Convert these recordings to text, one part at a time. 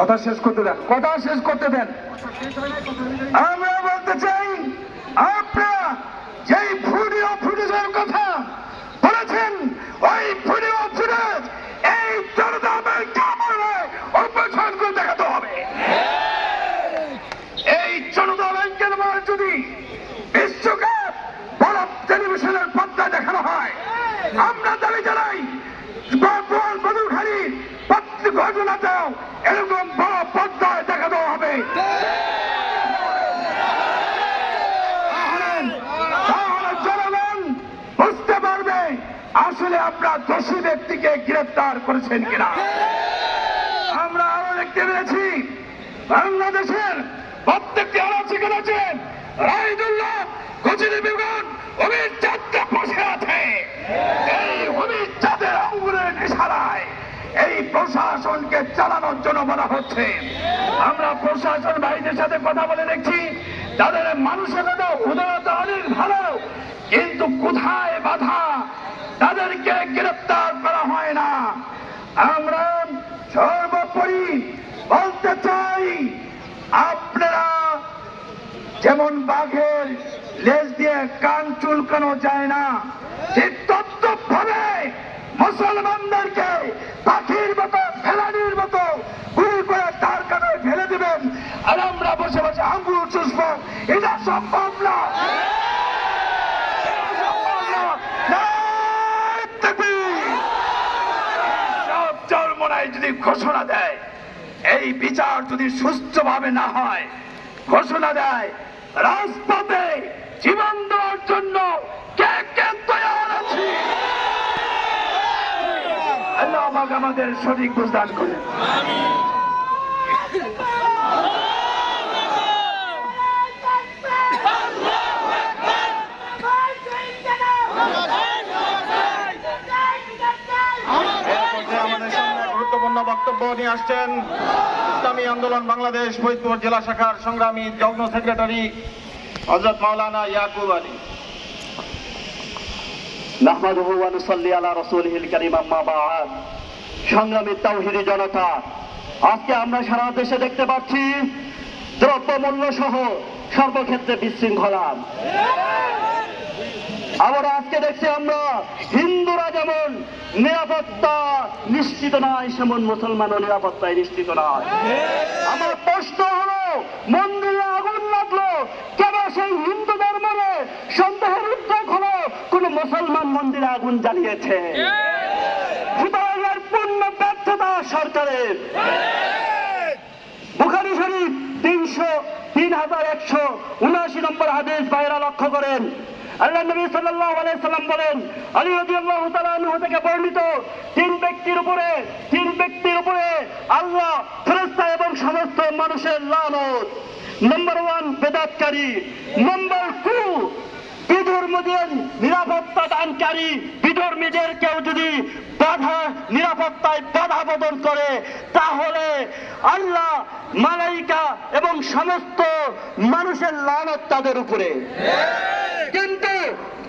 কথা শেষ করতে দেন কথা শেষ করতে দেন। আমরা বলতে চাই আপনারা আপনার দোষী ব্যক্তিকে গ্রেফতার করেছেন কিনা? আমরা আরও দেখতে পেরেছি, বাংলাদেশের প্রত্যেকটি আলোচক আছেন, রাইদুল্লাহ গজনী বিমান অভিযাত্রা বসে আছে। এই অভিযাতের আঙ্গুলের ইশারায় এই প্রশাসনকে চালানোর জন্য বলা হচ্ছে। আমরা প্রশাসন ভাইদের সাথে কথা বলে দেখছি, তাদের মানসিকতা উদারতা অনেক ভালো, কিন্তু কোথায় বাধা? তাদেরকে গ্রেপ্তার করা হয় না আমরা সর্বোপরি বলতে চাই আপনারা যেমন বাঘের লেজ দিয়ে কান চুলকানো যায় না। ঠিক তত্ত্ব ভাবে মুসলমানদেরকে পাখির মতো, ফেলানির মতো গুলি করে তার কাছে ফেলে দিবেন আর আমরা বসে বসে আঙ্গুল চুষব। এটা সম্ভব না। যদি ঘোষণা দেয়, এই বিচার যদি সুস্থভাবে না হয়, ঘোষণা দেয়, রাজপথে জীবন দেওয়ার জন্য কে কে তৈরি আছে? আল্লাহ আমাদের সঠিক বুঝদান করে গুরুত্বপূর্ণ বক্তব্য নিয়ে আসছেন। ইসলামী আন্দোলন বাংলাদেশ, ফরিদপুর জেলা শাখার সংগ্রামী যজ্ঞ সেক্রেটারি মাওলানা ইয়াকুব আলী। নাহমাদুহু ওয়া নুসাল্লি আলা রাসূলিহিল কারীম আম্মা সংগ্রামী তাওহীদি জনতা, আজকে আমরা সারা দেশে দেখতে পাচ্ছি দ্রব্যমূল্য সহ সর্বক্ষেত্রে বিশৃঙ্খলা। আবার আজকে দেখছি আমরা হিন্দুরা যেমন নিরাপত্তা নিশ্চিত নয়, সেমন মুসলমানও নিরাপত্তায় নিশ্চিত নয়। আমার প্রশ্ন হলো, মন্দিরে সেই হিন্দু ধর্মের সন্দেহের উদ্যোগ হলো কোন মুসলমান মন্দিরে আগুন জ্বালিয়েছে। পূর্ণ ব্যর্থতা সরকারের। বুখারি শরীফ তিনশো তিন হাজার একশো উনআশি নম্বর হাদিস বাইরা লক্ষ্য করেন। আল্লাহ নবী সাল্লাল্লাহু আলাইহি সাল্লাম বলেন, আলী রাদিয়াল্লাহু তাআলা আনহু থেকে বর্ণিত তিন ব্যক্তির উপরে, তিন ব্যক্তির উপরে আল্লাহ ফেরেশতা এবং সমস্ত মানুষের লানত। নাম্বার বেদাতকারী নাম্বার টু বিধর্মীদের নিরাপত্তা দানকারী বিধর্মীদের কেউ যদি বাধা, নিরাপত্তায় বাধা প্রদান করে, তাহলে আল্লাহ মালাইকা এবং সমস্ত মানুষের লানত তাদের উপরে। কিন্তু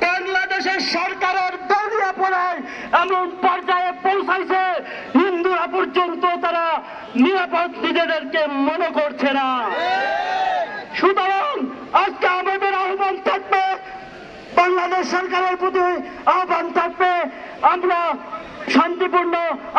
বাংলাদেশের সরকারের দলীয় পড়ায় এমন পর্যায়ে পৌঁছাইছে, হিন্দুরা পর্যন্ত তারা নিরাপদ নিজেদেরকে মনে করছে না। সুতরাং আজকে আমাদের আহ্বান থাকবে, বাংলাদেশ সরকারের প্রতি আহ্বান থাকবে। আমরা শান্তিপূর্ণ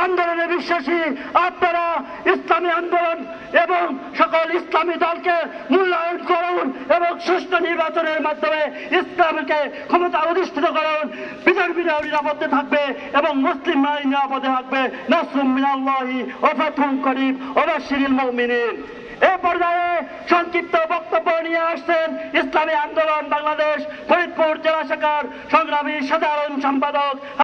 আন্দোলনে বিশ্বাসী। আপনারা ইসলামী আন্দোলন এবং সকল ইসলামী দলকে মূল্যায়ন করুন এবং সুষ্ঠু নির্বাচনের মাধ্যমে ইসলামকে ক্ষমতা অধিষ্ঠিত করুন। বিধর্মীরাও নিরাপদে থাকবে এবং মুসলিম নাই নিরাপদে থাকবে। নাসরুম মিনাল্লাহি ও ফাতুন করিম ও বাশশিরিল মুমিনিন। এ পর্যায়ে সংক্ষিপ্ত বক্তব্য নিয়ে আসছেন ইসলামী আন্দোলন বাংলাদেশ ফরিদপুর জেলা শাখার সংগ্রামী সাধারণ সম্পাদক